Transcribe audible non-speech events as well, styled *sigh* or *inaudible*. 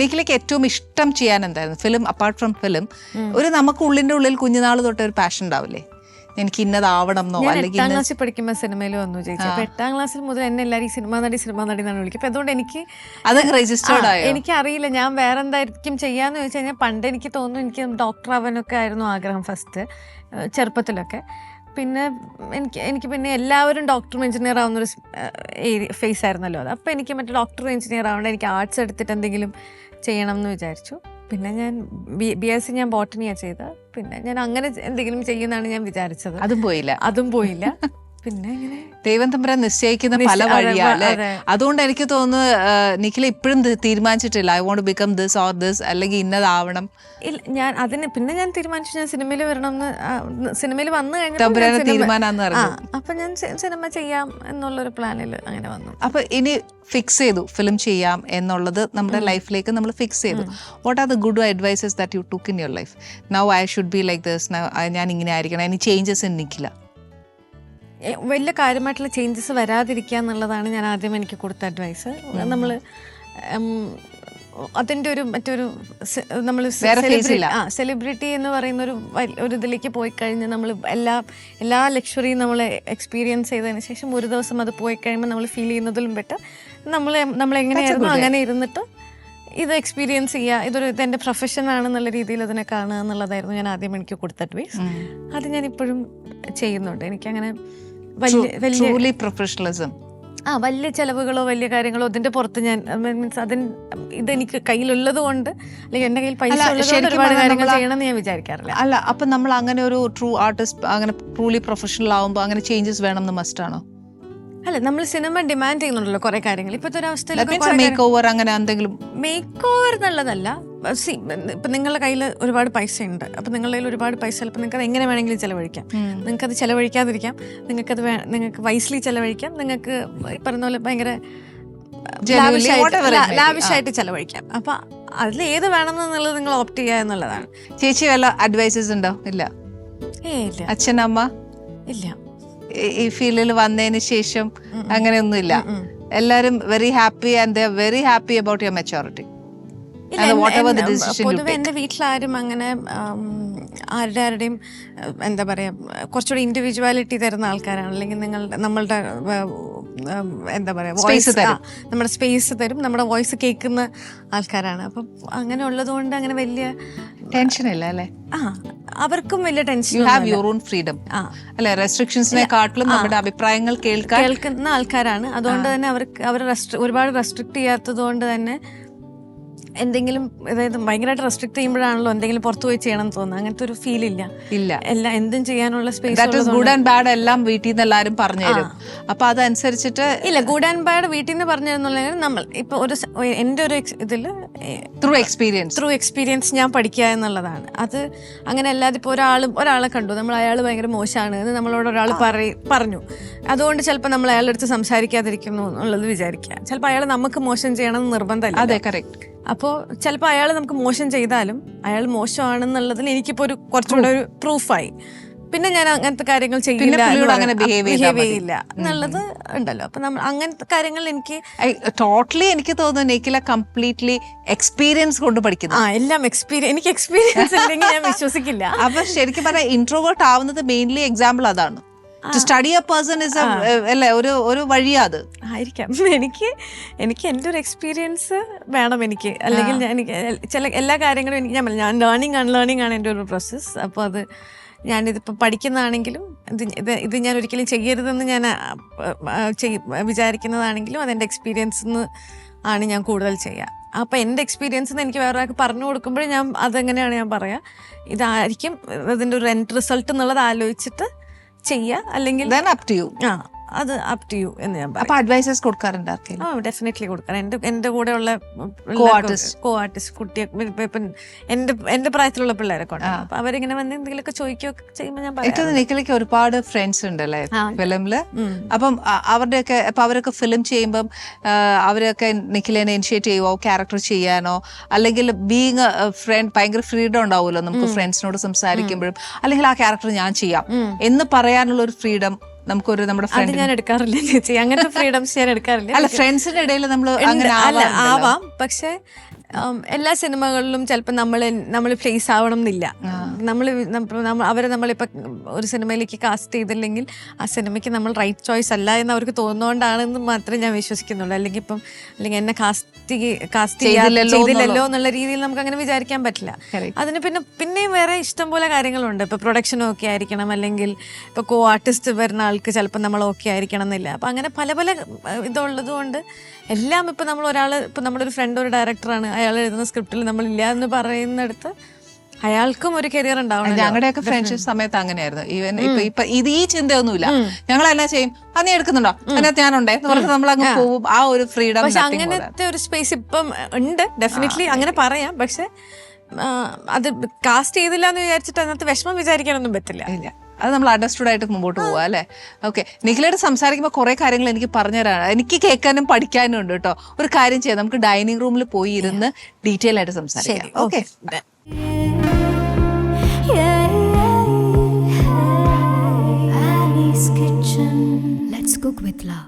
നിഖിലേക്ക് ഏറ്റവും ഇഷ്ടം ചെയ്യാൻ എന്തായിരുന്നു? ഫിലിം അപ്പാർട്ട് ഫ്രം ഫിലിം ഒരു നമുക്ക് ഉള്ളിന്റെ ഉള്ളിൽ കുഞ്ഞുനാൾ തൊട്ട് ഒരു പാഷൻ ഉണ്ടാവില്ലേ? എനിക്ക് ഇന്നതാവണം എന്നോ അല്ലെങ്കിൽ എട്ടാം ക്ലാസ്സിൽ പഠിക്കുമ്പോൾ സിനിമയിൽ വന്നു ചേച്ചി. അപ്പൊ എട്ടാം ക്ലാസ്സിൽ മുതൽ എന്നെ എല്ലാവരും സിനിമാ നടി സിനിമാ നടി എന്നാണ് വിളിക്കുക. അപ്പൊ അതുകൊണ്ട് എനിക്ക് അത് രജിസ്റ്റേർഡ് ആയി? എനിക്ക് അറിയില്ല. ഞാൻ വേറെ എന്തായിരിക്കും ചെയ്യാന്ന് ചോദിച്ചു കഴിഞ്ഞാൽ പണ്ട് എനിക്ക് തോന്നുന്നു എനിക്ക് ഡോക്ടർ ആവാനൊക്കെ ആയിരുന്നു ആഗ്രഹം ഫസ്റ്റ് ചെറുപ്പത്തിലൊക്കെ. പിന്നെ എനിക്ക് എനിക്ക് പിന്നെ എല്ലാവരും ഡോക്ടറും എഞ്ചിനീയർ ആവുന്നൊരു ഫേസ് ആയിരുന്നല്ലോ അത്. അപ്പോൾ എനിക്ക് മറ്റേ ഡോക്ടറും എഞ്ചിനീയർ ആവേണ്ട എനിക്ക് ആർട്സ് എടുത്തിട്ട് എന്തെങ്കിലും ചെയ്യണം എന്ന് വിചാരിച്ചു. പിന്നെ ഞാൻ ബി ബി എസ് സി ഞാൻ ബോട്ടണിയാണ് ചെയ്തത്. പിന്നെ ഞാൻ അങ്ങനെ എന്തെങ്കിലും ചെയ്യുന്നതാണ് ഞാൻ വിചാരിച്ചത്. അതും പോയില്ല. അതും പോയില്ല. പിന്നെ ഇങ്ങനെ ദൈവം തമ്പുരാൻ നിശ്ചയിക്കുന്ന നിശ്ച- പല വഴിയാ അല്ലേ? അതുകൊണ്ട് എനിക്ക് തോന്നുന്നു നിഖില ഇപ്പോഴും തീരുമാനിച്ചിട്ടില്ല. I want become this or this അല്ലെങ്കിൽ ഇന്നതാവണം. ഞാൻ അതിന് പിന്നെ ഞാൻ തീരുമാനിച്ചു ഞാൻ സിനിമയിൽ വരണം എന്ന് സിനിമയിൽ വന്നു കഴിഞ്ഞാൽ അപ്പൊ ഞാൻ സിനിമ ചെയ്യാം എന്നുള്ളൊരു പ്ലാനിൽ അങ്ങനെ വന്നു. അപ്പൊ ഇനി ഫിക്സ് ചെയ്തു. ഫിലിം ചെയ്യാം എന്നുള്ളത് നമ്മുടെ ലൈഫിലേക്ക് നമ്മൾ ഫിക്സ് ചെയ്തു. What are the good advices that you took in your life now I should be like this ഞാൻ ഇങ്ങനെ ആയിരിക്കണം. ഇനി ചേഞ്ചസ് എനിക്കില്ല വലിയ കാര്യമായിട്ടുള്ള ചേഞ്ചസ് വരാതിരിക്കുക എന്നുള്ളതാണ് ഞാൻ ആദ്യം എനിക്ക് കൊടുത്ത അഡ്വൈസ് നമ്മൾ അതിന്റെ ഒരു മറ്റൊരു നമ്മൾ ആ സെലിബ്രിറ്റി എന്ന് പറയുന്ന ഒരു ഒരു ഇതിലേക്ക് പോയി കഴിഞ്ഞ് നമ്മൾ എല്ലാ എല്ലാ ലക്ഷറിയും നമ്മൾ എക്സ്പീരിയൻസ് ചെയ്തതിന് ശേഷം ഒരു ദിവസം അത് പോയി കഴിയുമ്പോൾ നമ്മൾ ഫീൽ ചെയ്യുന്നതിലും ബെറ്റർ നമ്മൾ നമ്മൾ എങ്ങനെയായിരുന്നു അങ്ങനെ ഇരുന്നിട്ട് ഇത് എക്സ്പീരിയൻസ് ചെയ്യുക. ഇതൊരു ഇതെന്റെ പ്രൊഫഷൻ ആണെന്നുള്ള രീതിയിൽ അതിനെ കാണുക എന്നുള്ളതായിരുന്നു ഞാൻ ആദ്യം എനിക്ക് കൊടുത്ത അഡ്വൈസ് അത് ഞാൻ ഇപ്പോഴും ചെയ്യുന്നുണ്ട്. എനിക്കങ്ങനെ വലിയ പ്രൊഫഷണലിസം ആ വലിയ ചിലവുകളോ വലിയ കാര്യങ്ങളോ അതിന്റെ പുറത്ത് ഞാൻ മീൻസ് അതിന് ഇതെനിക്ക് കയ്യിലുള്ളത് കൊണ്ട് അല്ലെങ്കിൽ എന്റെ കയ്യിൽ പൈസ ഒരുപാട് കാര്യങ്ങൾ ചെയ്യണമെന്ന് ഞാൻ വിചാരിക്കാറില്ല. അല്ല അപ്പൊ നമ്മൾ അങ്ങനെ ഒരു ട്രൂ ആർട്ടിസ്റ്റ് അങ്ങനെ ട്രൂലി പ്രൊഫഷണൽ ആവുമ്പോൾ അങ്ങനെ ചേഞ്ചസ് വേണം എന്ന് മസ്റ്റ് ആണോ? അല്ല നമ്മൾ സിനിമ ഡിമാൻഡ് ചെയ്യുന്നുണ്ടല്ലോ കുറെ കാര്യങ്ങൾ. ഇപ്പോഴത്തെ ഒരു അവസ്ഥയിൽ മേക്ക് ഓവർ അങ്ങനെ എന്തെങ്കിലും മേക്ക് ഓവർ എന്നുള്ളതല്ല സി ഇപ്പം നിങ്ങളുടെ കയ്യിൽ ഒരുപാട് പൈസ ഉണ്ട് അപ്പം നിങ്ങളുടെ കയ്യിൽ ഒരുപാട് പൈസ ചിലപ്പോൾ നിങ്ങൾക്ക് അത് എങ്ങനെ വേണമെങ്കിലും ചിലവഴിക്കാം. നിങ്ങൾക്ക് അത് ചിലവഴിക്കാതിരിക്കാം. നിങ്ങൾക്കത് വേ നിങ്ങൾക്ക് വൈസ്ലി ചിലവഴിക്കാം. നിങ്ങൾക്ക് ഈ പറഞ്ഞ പോലെ ഭയങ്കര. ലാവിഷായിട്ട് ചിലവഴിക്കാം. അപ്പൊ അതിൽ ഏത് വേണം എന്നുള്ളത് നിങ്ങൾ ഓപ്റ്റ് ചെയ്യുക എന്നുള്ളതാണ്. ചേച്ചി വല്ല അഡ്വൈസസ് ഉണ്ടോ? ഇല്ല. ഏ ഇല്ല. അച്ഛൻ അമ്മ ഇല്ല. ഈ- ഫീൽഡിൽ വന്നതിന് ശേഷം. അങ്ങനെയൊന്നുമില്ല. എല്ലാവരും എല്ലാരും very happy and the very happy about your maturity പൊതുവെ എന്റെ വീട്ടിലാരും അങ്ങനെ ആരുടെ ആരുടെയും എന്താ പറയാ കുറച്ചുകൂടി ഇൻഡിവിജ്വാലിറ്റി തരുന്ന ആൾക്കാരാണ്. അല്ലെങ്കിൽ നിങ്ങളുടെ നമ്മളുടെ എന്താ പറയാ വോയിസ് നമ്മുടെ സ്പേസ് തരും. നമ്മുടെ വോയിസ് കേൾക്കുന്ന ആൾക്കാരാണ്. അപ്പം അങ്ങനെ ഉള്ളത് കൊണ്ട് അങ്ങനെ വലിയ ടെൻഷൻ ഇല്ല അല്ലെ? ആ അവർക്കും വലിയ tension you have your own freedom അല്ലെ റെസ്ട്രിക്ഷൻസിനെ കാട്ടിലും നമ്മുടെ അഭിപ്രായങ്ങൾ കേൾക്കാൻ കേൾക്കുന്ന ആൾക്കാരാണ്. അതുകൊണ്ട് തന്നെ അവർക്ക് അവർ ഒരുപാട് റെസ്ട്രിക്ട് ചെയ്യാത്തത് കൊണ്ട് തന്നെ എന്തെങ്കിലും അതായത് ഭയങ്കരമായിട്ട് റെസ്ട്രിക്ട് ചെയ്യുമ്പോഴാണല്ലോ എന്തെങ്കിലും പുറത്തു പോയി ചെയ്യണം എന്ന് തോന്നുന്നത്. അങ്ങനത്തെ ഒരു ഫീൽ ഇല്ല. ഇല്ല. എല്ലാം എന്തും ചെയ്യാനുള്ള സ്പേസ് ഗുഡ് ആൻഡ് ബാഡ് എല്ലാം വീട്ടിൽ നിന്ന് എല്ലാവരും പറഞ്ഞു തരും. അപ്പൊ അതനുസരിച്ചിട്ട് ഇല്ല ഗുഡ് ആൻഡ് ബാഡ് വീട്ടിൽ നിന്ന് പറഞ്ഞു തരുന്നുണ്ടെങ്കിൽ നമ്മൾ ഇപ്പൊ ഒരു എന്റെ എന്റെ ഒരു ഇതിൽ ഇതിൽ ത്രൂ എക്സ്പീരിയൻസ് ത്രൂ എക്സ്പീരിയൻസ് ഞാൻ പഠിക്കുക എന്നുള്ളതാണ്. അത് അങ്ങനെ അല്ലാതെ ഇപ്പോൾ ഒരാൾ ഒരാളെ കണ്ടു. നമ്മൾ അയാൾ ഭയങ്കര മോശമാണ് എന്ന് നമ്മളോട് ഒരാൾ പറഞ്ഞു. അതുകൊണ്ട് ചിലപ്പോൾ നമ്മൾ അയാളുടെ അടുത്ത് സംസാരിക്കാതിരിക്കുന്നു എന്നുള്ളത് വിചാരിക്കുക. ചിലപ്പോൾ അയാൾ നമുക്ക് മോശം ചെയ്യണം എന്ന് നിർബന്ധമല്ല. അതെ കറക്റ്റ് അപ്പോൾ ചിലപ്പോൾ അയാൾ നമുക്ക് മോശം ചെയ്താലും അയാൾ മോശമാണെന്നുള്ളതിൽ എനിക്കിപ്പോൾ ഒരു കുറച്ചുകൂടെ ഒരു പ്രൂഫായി. പിന്നെ ഞാൻ അങ്ങനത്തെ കാര്യങ്ങൾ ചെയ്യില്ല അങ്ങനെ ബിഹേവ് ചെയ്യില്ല എന്നുള്ളത് ഉണ്ടല്ലോ. അപ്പൊ നമ്മൾ അങ്ങനത്തെ കാര്യങ്ങൾ എനിക്ക് ടോട്ടലി എനിക്ക് തോന്നുന്നു നിഖില കംപ്ലീറ്റ്ലി എക്സ്പീരിയൻസ് കൊണ്ട് പഠിക്കുന്നു. ആ എല്ലാം എക്സ്പീരിയൻസ് എനിക്ക് എക്സ്പീരിയൻസ് ഇല്ലെങ്കിൽ ഞാൻ *laughs* വിശ്വസിക്കില്ല. അപ്പൊ ശരിക്കും പറഞ്ഞാൽ ഇൻട്രോവേർട്ട് ആവുന്നത് മെയിൻലി എക്സാമ്പിൾ അതാണ്. To study a person is അല്ലേ ഒരു ഒരു വഴിയാ അത്. ആയിരിക്കാം. *laughs* എനിക്ക് എനിക്ക് എന്റെ ഒരു എക്സ്പീരിയൻസ് വേണം എനിക്ക്. അല്ലെങ്കിൽ ഞാൻ എനിക്ക് ചില എല്ലാ കാര്യങ്ങളും എനിക്ക് ഞാൻ ഞാൻ ലേണിംഗ് അൺലേണിംഗ് ആണ് എന്റെ ഒരു പ്രോസസ്സ് അപ്പോൾ അത് ഞാനിതിപ്പോൾ പഠിക്കുന്നതാണെങ്കിലും ഇത് ഇത് ഇത് ഞാൻ ഒരിക്കലും ചെയ്യരുതെന്ന് ഞാൻ വിചാരിക്കുന്നതാണെങ്കിലും അതെന്റെ എക്സ്പീരിയൻസ് ആണ് ഞാൻ കൂടുതൽ ചെയ്യുക. അപ്പോൾ എന്റെ എക്സ്പീരിയൻസ് എനിക്ക് വേറെ ഒരാൾക്ക് പറഞ്ഞു കൊടുക്കുമ്പോൾ ഞാൻ അതെങ്ങനെയാണ് ഞാൻ പറയുക ഇതായിരിക്കും അതിന്റെ ഒരു എൻഡ് റിസൾട്ട് എന്നുള്ളത് ആലോചിച്ചിട്ട് ചെയ്യുക അല്ലെങ്കിൽ ആ. അത് അപ് ടു യു എന്ന് ഞാൻ പറയും. അപ്പൊ അഡ്വൈസസ് കൊടുക്കാറുണ്ട് ആർക്കെങ്കിലും ആ ഡെഫിനറ്റ്ലി കൊടുക്കണം. എന്റെ എന്റെ കൂടെയുള്ള Co-artist. കോ ആർട്ടിസ്റ്റ് കുട്ടിയെ ഇപ്പം എന്റെ എന്റെ പ്രായത്തിലുള്ള പിള്ളേരൊക്കെ ഉണ്ട് അപ്പൊ അവരിങ്ങനെ വന്ന് എന്തെങ്കിലുമൊക്കെ ചോദിക്കുകയൊക്കെ ചെയ്യുമ്പോൾ ഞാൻ പറയാം നിഖിലയ്ക്ക് ഒരുപാട് ഫ്രണ്ട്സ് ഉണ്ട് അല്ലേ. ഫിലിമിൽ? അപ്പം അവരുടെയൊക്കെ അപ്പൊ അവരൊക്കെ ഫിലിം ചെയ്യുമ്പം അവരൊക്കെ നിഖിലേനെ ഇനിഷ്യേറ്റ് ചെയ്യുവോ? ക്യാരക്ടർ ചെയ്യാനോ? അല്ലെങ്കിൽ ബീങ് ഫ്രണ്ട് ഭയങ്കര ഫ്രീഡം ഉണ്ടാവുമല്ലോ നമുക്ക് ഫ്രണ്ട്സിനോട് സംസാരിക്കുമ്പോഴും. അല്ലെങ്കിൽ ആ ക്യാരക്ടർ ഞാൻ ചെയ്യാം. എന്ന് പറയാനുള്ള ഒരു ഫ്രീഡം നമുക്കൊരു നമ്മുടെ അത് ഫ്രണ്ട് ഞാൻ എടുക്കാറില്ല ചേച്ചി? അങ്ങനത്തെ ഫ്രീഡംസ് ഞാൻ എടുക്കാറില്ല? അല്ല ഫ്രണ്ട്സിന്റെ ഇടയിൽ നമ്മൾ അങ്ങനെ അല്ല ആവാം. പക്ഷെ എല്ലാ സിനിമകളിലും ചിലപ്പോൾ നമ്മൾ നമ്മൾ ഫേസ് ആവണം എന്നില്ല. നമ്മൾ നമ്മൾ അവരെ നമ്മളിപ്പോൾ ഒരു സിനിമയിലേക്ക് കാസ്റ്റ് ചെയ്തില്ലെങ്കിൽ ആ സിനിമയ്ക്ക് നമ്മൾ റൈറ്റ് ചോയ്സ് അല്ല എന്ന് അവർക്ക് തോന്നുന്നതുകൊണ്ടാണെന്ന് മാത്രമേ ഞാൻ വിശ്വസിക്കുന്നുള്ളൂ. അല്ലെങ്കിൽ ഇപ്പം അല്ലെങ്കിൽ എന്നെ കാസ്റ്റ് കാസ്റ്റ് ചെയ്തില്ലല്ലോ എന്നുള്ള? രീതിയിൽ നമുക്ക് അങ്ങനെ വിചാരിക്കാൻ പറ്റില്ല. അതിന് പിന്നെ പിന്നെയും വേറെ ഇഷ്ടം പോലെ കാര്യങ്ങളുണ്ട്. ഇപ്പോൾ പ്രൊഡക്ഷൻ ഓക്കെ ആയിരിക്കണം. അല്ലെങ്കിൽ ഇപ്പോൾ കോ ആർട്ടിസ്റ്റ് വരുന്ന ആൾക്ക് ചിലപ്പോൾ നമ്മൾ ഓക്കെ ആയിരിക്കണം എന്നില്ല. അപ്പം അങ്ങനെ പല പല ഇതുള്ളതുകൊണ്ട് ഇതുള്ളത് കൊണ്ട് എല്ലാം ഇപ്പം നമ്മൾ ഒരാൾ ഇപ്പം നമ്മുടെ ഒരു ഫ്രണ്ട് ഒരു ഡയറക്ടറാണ് അയാൾ എഴുതുന്ന സ്ക്രിപ്റ്റിൽ നമ്മളില്ല എന്ന് പറയുന്നിടത്ത് അയാൾക്കും ഒരു കരിയർ ഉണ്ടാവണം ഞങ്ങളുടെയൊക്കെ ഫ്രണ്ട്ഷിപ്പ് സമയത്ത് അങ്ങനെയായിരുന്നു. ഈവൻ ഇപ്പൊ ഇപ്പൊ ഇത് ഈ ചിന്തയൊന്നുമില്ല. ഞങ്ങൾ എന്നാ ചെയ്യും അത് നീ എടുക്കുന്നുണ്ടോ? അതിനകത്ത് ഞാനുണ്ടേ? എന്ന് പറഞ്ഞാൽ നമ്മൾ അങ്ങ് പോവും ആ ഒരു ഫ്രീഡം പക്ഷെ അങ്ങനത്തെ ഒരു സ്പേസ് ഇപ്പം ഉണ്ട് ഡെഫിനറ്റ്ലി അങ്ങനെ പറയാം. പക്ഷെ അത് കാസ്റ്റ് ചെയ്തില്ല എന്ന് വിചാരിച്ചിട്ട് അതിനകത്ത് വിഷമം വിചാരിക്കാനൊന്നും പറ്റില്ല. ഇല്ല. അത് നമ്മൾ അണ്ടർസ്റ്റുഡ് ആയിട്ട് മുമ്പോട്ട് പോവാ അല്ലേ? ഓക്കെ നിഖിലോട് സംസാരിക്കുമ്പോൾ കുറെ കാര്യങ്ങൾ എനിക്ക് പറഞ്ഞു പറഞ്ഞുതരാണ് എനിക്ക് കേൾക്കാനും പഠിക്കാനും ഉണ്ട് കേട്ടോ ഒരു കാര്യം ചെയ്യാം. നമുക്ക് ഡൈനിങ് റൂമിൽ പോയി ഇരുന്ന് ഡീറ്റെയിൽ ആയിട്ട് സംസാരിക്കാം. Okay with love.